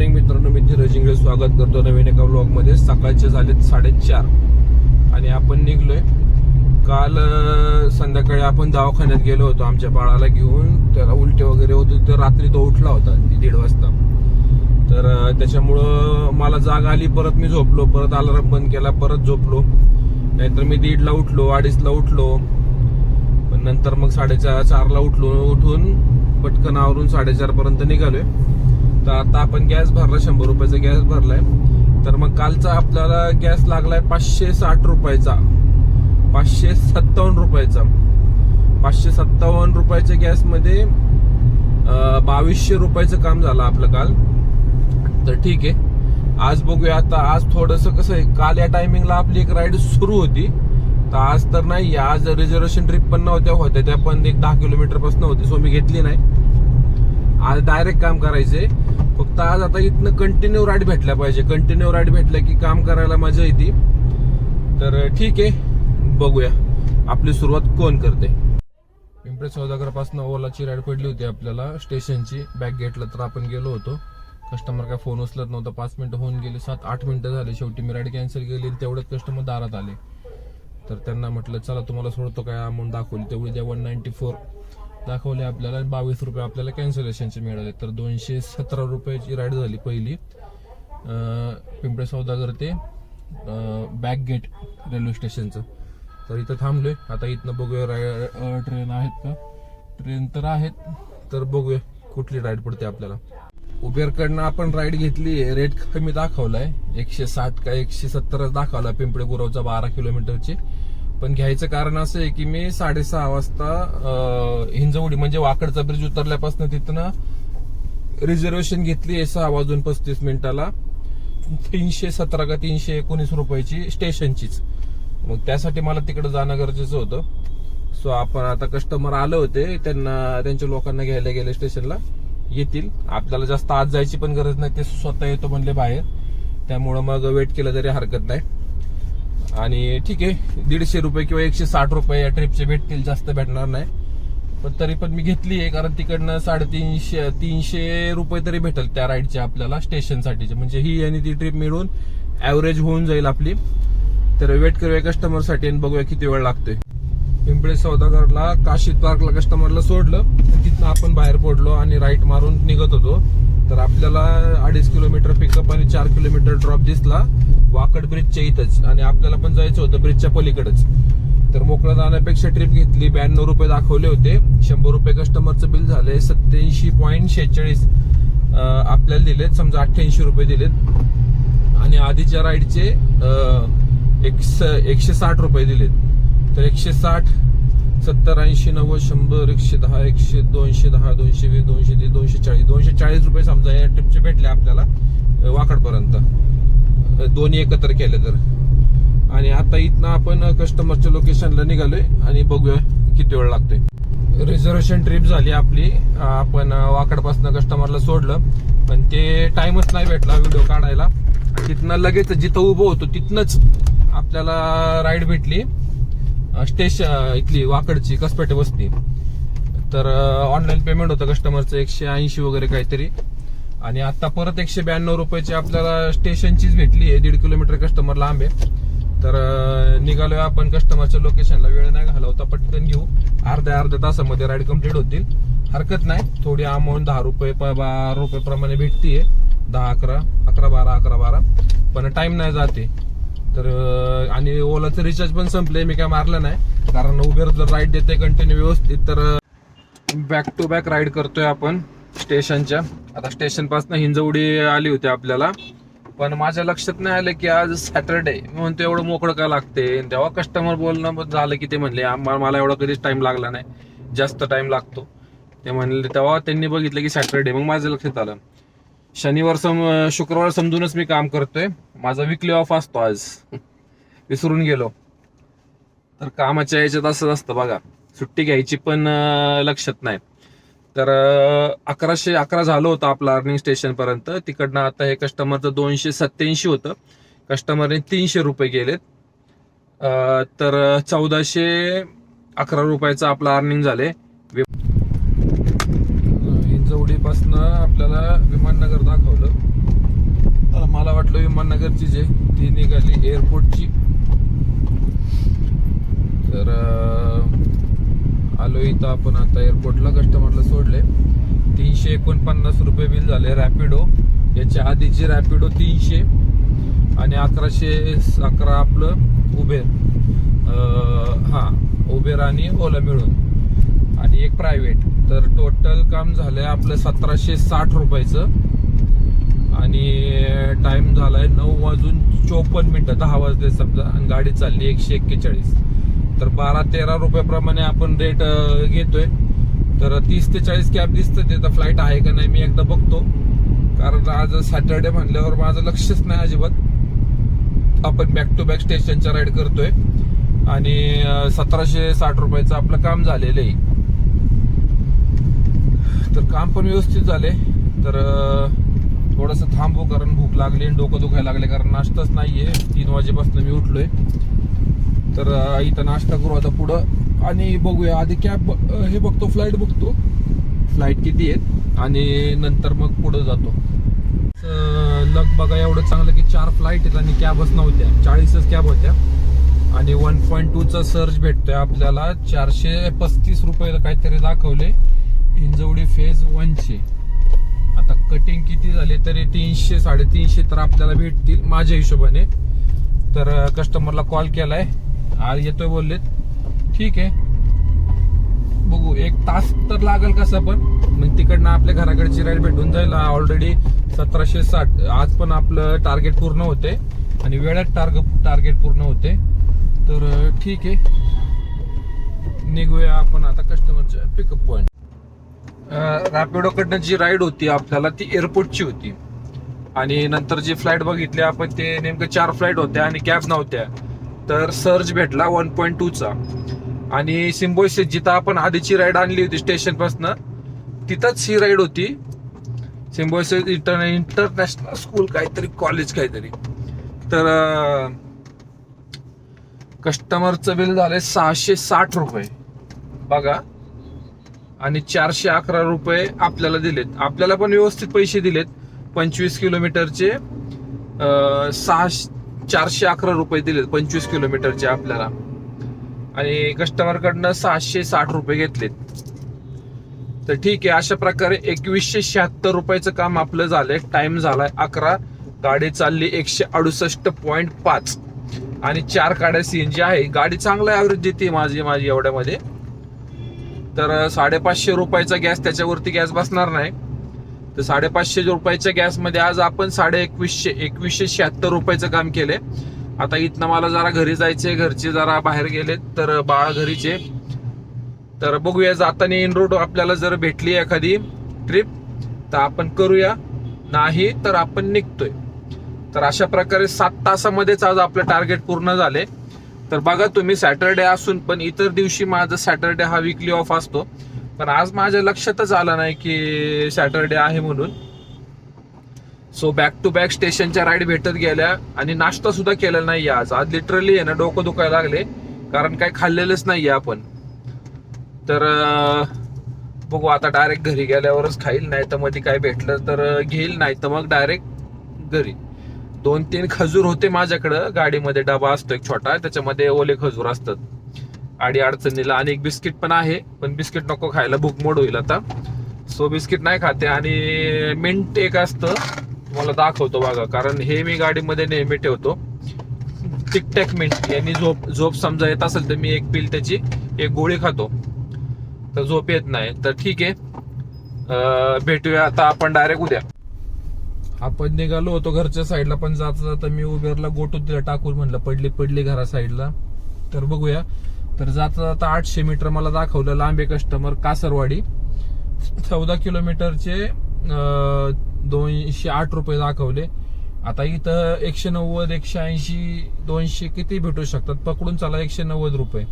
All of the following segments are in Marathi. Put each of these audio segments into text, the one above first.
मॉर्निंग मित्रांनो मी धीरज इंगळे स्वागत करतो नवीन एका ब्लॉगमध्ये सकाळचे झालेत साडेचार आणि आपण निघलोय. काल संध्याकाळी आपण दवाखान्यात गेलो होतो आमच्या बाळाला घेऊन. त्याला उलटे वगैरे होते तर रात्री तो उठला होता दीड वाजता. तर त्याच्यामुळं मला जाग आली परत मी झोपलो. परत अलार्म बंद केला परत झोपलो. नाहीतर मी दीडला उठलो अडीचला उठलो. पण नंतर मग साडेचार चारला उठलो उठून पटकन आवरून साडेचार पर्यंत निघालोय. तर आता आपण गॅस भरला शंभर रुपयाचा गॅस भरलाय. तर मग कालचा आपल्याला गॅस लागलाय पाचशे साठ रुपयाचा. पाचशे सत्तावन्न रुपयाचा. पाचशे सत्तावन्न रुपयाच्या गॅसमध्ये बावीसशे रुपयाचं काम झालं आपलं काल. तर ठीक आहे. आज बघूया आता आज थोडस कसं आहे काल या टायमिंगला आपली एक राईड सुरू होती. तर आज तर नाही आज रिझर्वेशन ट्रिप पण नव्हत्या होत्या त्या पण एक दहा किलोमीटरपासून होती सो मी घेतली नाही. आज डायरेक्ट काम करायचे फक्त आज आता इथनं कंटिन्यू राईड भेटल्या पाहिजे. कंटिन्यू राईड भेटल्या की काम करायला मजा येते. तर ठीक आहे. बघूया. आपली सुरुवात कोण करते? पिंपरी सौदागरपासून ओलाची राईड पडली होती आपल्याला. स्टेशनची बॅक गेटला तर आपण गेलो होतो. कस्टमर काय फोन उचलत नव्हता. पाच मिनिटं होऊन गेली. सात आठ मिनिटं झाली. शेवटी मी राईड कॅन्सल केली तेवढेच कस्टमर दारात आले. तर त्यांना म्हटलं चला तुम्हाला सोडतो काय अमाऊंट दाखवली. तेवढी द्या वन नाईन्टी फोर दाखवले आपल्याला. बावीस रुपये आपल्याला कॅन्सलेशनचे मिळाले. तर दोनशे सतरा रुपयाची राईड झाली पहिली. पिंपळे सौदागर ते बॅक गेट रेल्वे स्टेशनचं तर इथं थांबलोय. आता इथनं बघूया राय- ट्रेन आहेत का? ट्रेन तर आहेत. तर बघूया कुठली राईड पडते आपल्याला. उबेरकडनं आपण राईड घेतली. रेट कमी दाखवलाय. एकशे साठ का एकशे सत्तरच दाखवला. पिंपळे गुरावचा बारा किलोमीटरची पण घ्यायचं कारण असं आहे की मी साडेसहा वाजता हिंजवडी म्हणजे वाकडचा ब्रिज उतरल्यापासून तिथनं रिझर्वेशन घेतली आहे सहा वाजून पस्तीस मिनिटाला. तीनशे सतरा का तीनशे एकोणीस रुपयाची स्टेशनचीच मग त्यासाठी मला तिकडे जाणं गरजेचं होतं. सो आपण आता कस्टमर आले होते त्यांना त्यांच्या लोकांना घ्यायला गेले स्टेशनला येतील. आपल्याला जास्त आज जायची पण गरज नाही ते स्वतः येतो म्हणले बाहेर. त्यामुळं मग वेट केलं तरी हरकत नाही. आणि ठीक आहे दीडशे रुपये किंवा एकशे साठ रुपये या ट्रिपचे भेटतील जास्त भेटणार नाही. पण तरी पण मी घेतली आहे कारण तिकडनं साडेतीनशे तीनशे रुपये तरी भेटेल त्या राईडचे आपल्याला स्टेशनसाठीचे म्हणजे ही आणि ती ट्रिप मिळून ऍव्हरेज होऊन जाईल आपली. तर वेट करूया कस्टमरसाठी आणि बघूया किती वेळ लागतोय. पिंपळे सौदागरला काशीद पार्कला कस्टमरला सोडलं तिथनं आपण बाहेर पडलो आणि राईट मारून निघत होतो. तर आपल्याला अडीच किलोमीटर पिकअप आणि चार किलोमीटर ड्रॉप दिसला. वाकड ब्रिजच्या इथंच. आणि आपल्याला पण जायचं होतं ब्रिजच्या पलीकडच. तर मोकळा जाण्यापेक्षा ट्रिप घेतली. ब्याण्णव रुपये दाखवले होते. शंभर रुपये कस्टमरचं बिल झालंय. सत्याऐंशी पॉईंट शेहेचाळीस आपल्याला दिलेत. समजा अठ्ठ्याऐंशी रुपये दिलेत. आणि आधीच्या राईडचे एकशे साठ रुपये दिलेत. तर एकशे साठ सत्तर ऐंशी नव्वद शंभर एकशे दहा एकशे दोनशे दहा दोनशे वीस दोनशे तीस दोनशे चाळीस. दोनशे चाळीस रुपये समजा या ट्रिपचे भेटले आपल्याला वाकडपर्यंत. दोन्ही एकत्र केले तर. आणि आता इथनं आपण कस्टमरच्या लोकेशनला निघालोय आणि बघूया किती वेळ लागतोय. रिझर्वेशन ट्रिप झाली आपली. आपण वाकडपासनं कस्टमरला सोडलं. पण ते टाइमच नाही भेटला व्हिडिओ काढायला. तिथनं लगेच जिथं उभं होतो तिथनंच आपल्याला राईड भेटली. स्टेशन इथली वाकडची कसपेटे वस्ती. तर ऑनलाईन पेमेंट होतं कस्टमरचं एकशे ऐंशी वगैरे काहीतरी. आणि आता परत एकशे ब्याण्णव रुपयाची आपल्याला स्टेशनचीच भेटली आहे. दीड किलोमीटर कस्टमर लांब आहे. तर निघालोय आपण कस्टमरच्या लोकेशनला वेळ नाही घालवता पटकन घेऊ. अर्ध्या अर्ध्या तासामध्ये राईड कंप्लीट होतील. हरकत नाही. थोडी अमाऊंट दहा रुपये प- बारा रुपये प्रमाणे भेटतीये. दहा अकरा अकरा बारा अकरा बारा. पण टाइम नाही जाते. तर आणि ओलाचं रिचार्ज पण संपले मी काय मारलं नाही. कारण उबेर जर राईड देते कंटिन्यू व्यवस्थित तर बॅक टू बॅक राईड करतोय आपण. स्टेशनच्या. आता स्टेशनपासून हिंजवडी आली होती आपल्याला. पण माझ्या लक्षात नाही आलं की आज सॅटरडे. मी म्हणतो एवढं मोकळं का लागते? तेव्हा कस्टमर बोलणं झालं की ते म्हणले मला एवढा कधीच टाइम लागला नाही. जास्त टाइम लागतो. ते म्हणले तेव्हा त्यांनी बघितलं की सॅटरडे. मग माझ्या लक्षात आलं. शनिवार सम शुक्रवार समजूनच मी काम करतोय. माझा विकली ऑफ असतो आज. विसरून गेलो. तर कामाच्या याच्यात असंच असतं बघा. सुट्टी घ्यायची पण लक्षात नाही. तर अकराशे अकरा झालं होतं आपलं अर्निंग स्टेशनपर्यंत तिकडनं आता हे कस्टमरचं दोनशे सत्याऐंशी होतं. कस्टमरने तीनशे रुपये गेलेत तर चौदाशे अकरा रुपयाचं आपलं अर्निंग झाले. हिंजवडीपासनं आपल्याला विमाननगर दाखवलं. मला वाटलं विमाननगरची जे ती निघाली एअरपोर्टची तर आलो इथं आपण आता एअरपोर्टला कस्टमरला सोडले. तीनशे एकोणपन्नास रुपये बिल झाले रॅपिडो याच्या आधीची रॅपिडो तीनशे आणि अकराशे अकरा आपलं उबेर हां हा उबेर आणि ओला मिळून. आणि एक प्रायव्हेट तर टोटल काम झालंय आपलं सतराशे साठ रुपयाचं. आणि टाइम झालाय नऊ वाजून चोपन्न मिनिटं. दहा वाजले समजा. आणि गाडी चालली एकशे एक्केचाळीस. तर बारा तेरा रुपयाप्रमाणे आपण रेट घेतोय. तर तीस ते चाळीस कॅब दिसतं ते तर फ्लाईट आहे का नाही मी एकदा बघतो. कारण आज सॅटर्डे म्हणल्यावर माझं लक्षच नाही अजिबात. आपण बॅक टू बॅक स्टेशनच्या राईड करतोय. आणि सतराशे साठ रुपयाचं आपलं काम झालेलं आहे. तर काम पण व्यवस्थित झाले तर थोडस थांबू कारण भूक लागली आणि डोकं दुखायला लागले कारण नाश्ताच नाहीये. तीन वाजेपासून मी उठलोय. तर इथं नाश्ता करू आता पुढं. आणि बघूया आधी कॅब हे बघतो फ्लाईट बघतो. फ्लाईट किती आहेत? आणि नंतर मग पुढं जातो. लग बघा एवढं चांगलं की चार फ्लाईट आहेत आणि कॅबच नव्हत्या. चाळीसच कॅब होत्या. आणि वन पॉईंट टूचा सर्च भेटतोय आपल्याला. चारशे पस्तीस रुपये काहीतरी दाखवले. हिंजवडी फेज वनचे आता कटिंग किती झाले तरी तीनशे साडेतीनशे तर आपल्याला भेटतील माझ्या हिशोबाने. तर कस्टमरला कॉल केलाय. आज येतोय बोललेत. ठीक आहे. बघू एक तास तर लागेल कसं पण. मग तिकडनं आपल्या घराकडची राईड भेटून जाईल. ऑलरेडी सतराशे साठ. आज पण आपलं टार्गेट पूर्ण होते. आणि वेळात टार्गेट टार्गेट पूर्ण होते. तर ठीक आहे. निघूया आपण आता कस्टमरच्या पिकअप पॉईंट रॅपिडो कडनं जी राईड होती आपल्याला ती एअरपोर्टची होती. आणि नंतर जी फ्लाईट बघितली आपण ते नेमकं चार फ्लाईट होत्या आणि कॅब नव्हत्या. तर सर्ज भेटला वन पॉईंट टूचा आणि सिम्बोसिस जिथं आपण आधीची राईड आणली होती स्टेशनपासनं तिथंच ही राईड होती. सिम्बोसिस इंटर इंटरनॅशनल स्कूल काहीतरी कॉलेज काहीतरी. तर कस्टमरचं बिल झाले सहाशे साठ रुपये. बघा. आणि चारशे अकरा रुपये आपल्याला दिलेत. आपल्याला पण व्यवस्थित पैसे दिलेत. पंचवीस किलोमीटरचे सहा चारशे अकरा रुपये दिलेत पंचवीस किलोमीटरचे आपल्याला. आणि कस्टमर कडनं सहाशे साठ रुपये घेतलेत. तर ठीक आहे अशा प्रकारे एकवीसशे शहात्तर रुपयाचं काम आपलं झालंय. टाइम झालाय अकरा गाडी चालली एकशे अडुसष्ट पॉईंट पाच. आणि चार गाड्या सीएनजी आहे. गाडी चांगला ऍव्हरेज देते माझी माझी एवढ्यामध्ये. तर साडेपाचशे रुपयाचा गॅस त्याच्यावरती गॅस बसणार नाही. तर साडेपाचशे रुपयाच्या गॅसमध्ये आज आपण साडे एकवीसशे एकवीसशे शहात्तर रुपयाचं काम केलंय. आता इथनं मला जरा घरी जायचे घरचे जरा बाहेर गेले तर बाळ घरीचे. तर बघूया जाताना इन रोड आपल्याला जर भेटली एखादी ट्रिप तर आपण करूया. नाही तर आपण निघतोय. तर अशा प्रकारे सात तासामध्येच आज आपलं टार्गेट पूर्ण झाले तर बघा तुम्ही सॅटरडे असून पण इतर दिवशी माझा सॅटरडे हा विकली ऑफ असतो. पण आज माझ्या लक्षातच आलं नाही की सॅटरडे आहे म्हणून. सो बॅक टू बॅक स्टेशनच्या राईड भेटत गेल्या आणि नाश्ता सुद्धा केला नाही आज. आज लिटरली आहे ना डोकं दुखायला लागले. कारण काही खाल्लेलंच नाहीये आपण. तर बघू आता डायरेक्ट घरी गेल्यावरच खाईल नाही तर मध्ये काय भेटलं तर घेईल नाही तर मग डायरेक्ट घरी. दोन तीन खजूर होते माझ्याकडं. गाडीमध्ये डबा असतो एक छोटा त्याच्यामध्ये ओले खजूर असतात. आडी अडचणीला आणि एक बिस्किट पण आहे पण बिस्किट नको खायला भूक मोड होईल आता. सो बिस्किट नाही खाते आणि मिंट एक असतं तुम्हाला दाखवतो बघा कारण हे मी गाडीमध्ये नेहमी ठेवतो. टिकटॅक मिंट यांनी झोप झोप समजा येत असेल तर मी एक पिल त्याची एक गोळी खातो. तर झोप येत नाही. तर ठीक आहे. भेटूया आता आपण डायरेक्ट उद्या. आपण निघालो होतो घरच्या साईडला पण जाता जाता मी उबेरला गोटू दिला टाकून म्हणलं पडली पडली घरा साईडला तर बघूया. तर जाता जाता आठशे मीटर मला दाखवलं लांबे कस्टमर कासरवाडी. चौदा किलोमीटरचे दोनशे आठ रुपये दाखवले. आता इथं एकशे नव्वद एकशे ऐंशी दोनशे किती भेटू शकतात? पकडून चला एकशे नव्वद रुपये.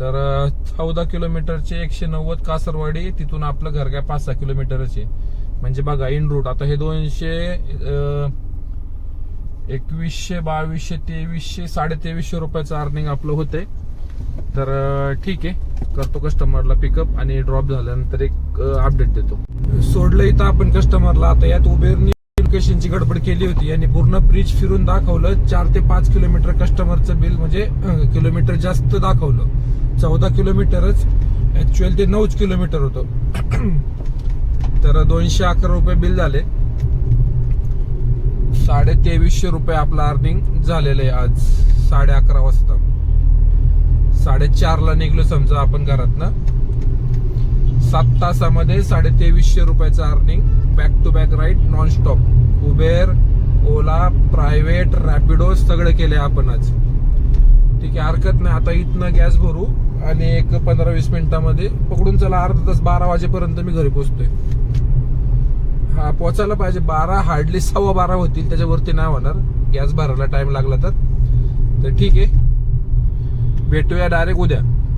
तर चौदा किलोमीटरचे एकशे नव्वद कासरवाडी तिथून आपलं घर काय पाच सहा किलोमीटरचे. म्हणजे बघा इन रूट आता हे दोनशे एकवीसशे बावीसशे तेवीसशे साडे तेवीसशे रुपयाचं अर्निंग आपलं होतंय. तर ठीक आहे. करतो कस्टमरला पिकअप आणि ड्रॉप झाल्यानंतर एक अपडेट देतो. सोडलं इथं आपण कस्टमरला आता यात उबेरनी लोकेशनची गडबड केली होती. यांनी पूर्ण ब्रिज फिरून दाखवलं. चार ते पाच किलोमीटर कस्टमरचं बिल म्हणजे किलोमीटर जास्त दाखवलं. चौदा किलोमीटरच ऍक्च्युअल ते नऊच किलोमीटर होतं. तर दोनशे अकरा रुपये बिल झाले. साडे तेवीसशे रुपये आपलं अर्निंग झालेलं आहे आज. साडे अकरा वाजता. साडेचारला निघलो समजा आपण घरातनं. सात तासामध्ये साडे तेवीसशे रुपयाचं earning back to back ride non stop Uber Ola private Rapido सगळं केले आपण आज ठीक आहे हरकत नाही. आता इथनं गॅस भरू आणि एक पंधरा वीस मिनिटामध्ये पकडून चला अर्धा तास बारा वाजेपर्यंत मी घरी पोचतोय हा पोचायला पाहिजे. बारा हार्डली सव्वा बारा होतील त्याच्यावरती नाही होणार. गॅस भरायला टाइम लागला तर. तर ठीक आहे. भेटूया डायरेक्ट उद्या.